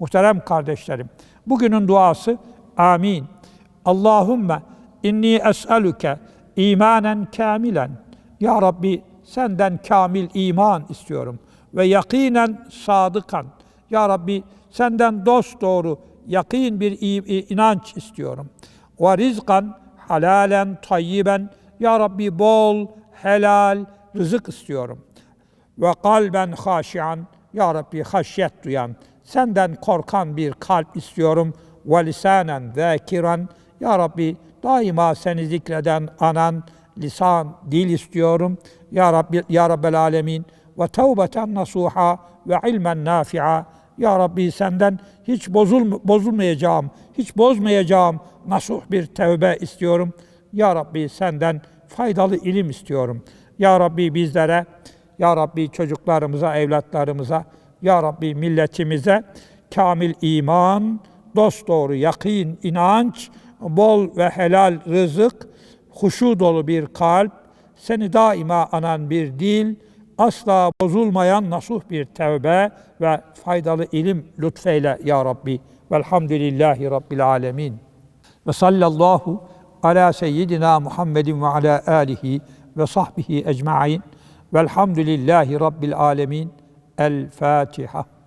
Muhterem kardeşlerim, bugünün duası amin. Allahümme inni es'eluke imanen kamilen. Ya Rabbi senden kamil iman istiyorum ve yakinen sadıkan. Ya Rabbi senden dost doğru yakin bir inanç istiyorum. Ve rizkan halalen tayyiben. Ya Rabbi bol helal rızık istiyorum. Ve kalben haşian. Ya Rabbi haşyet duyan, senden korkan bir kalp istiyorum. Ve lisanen zâkiran. Ya Rabbi daima seni zikreden anan, lisan, dil istiyorum. Ya Rabbi, Ya Rabbel Alemin. Ve tevbeten nasuha ve ilmen nafi'a. Ya Rabbi senden hiç bozul, bozulmayacağım, hiç bozmayacağım nasuh bir tevbe istiyorum. Ya Rabbi senden faydalı ilim istiyorum. Ya Rabbi bizlere, Ya Rabbi çocuklarımıza, evlatlarımıza, Ya Rabbi milletimize kamil iman, dosdoğru yakin, inanç, bol ve helal rızık, huşu dolu bir kalp, seni daima anan bir dil, asla bozulmayan nasuh bir tevbe ve faydalı ilim lütfeyle ya Rabbi. Velhamdülillahi Rabbil alemin. Ve sallallahu ala seyyidina Muhammedin ve ala alihi ve sahbihi ecma'in. Velhamdülillahi Rabbil alemin. الفاتحة.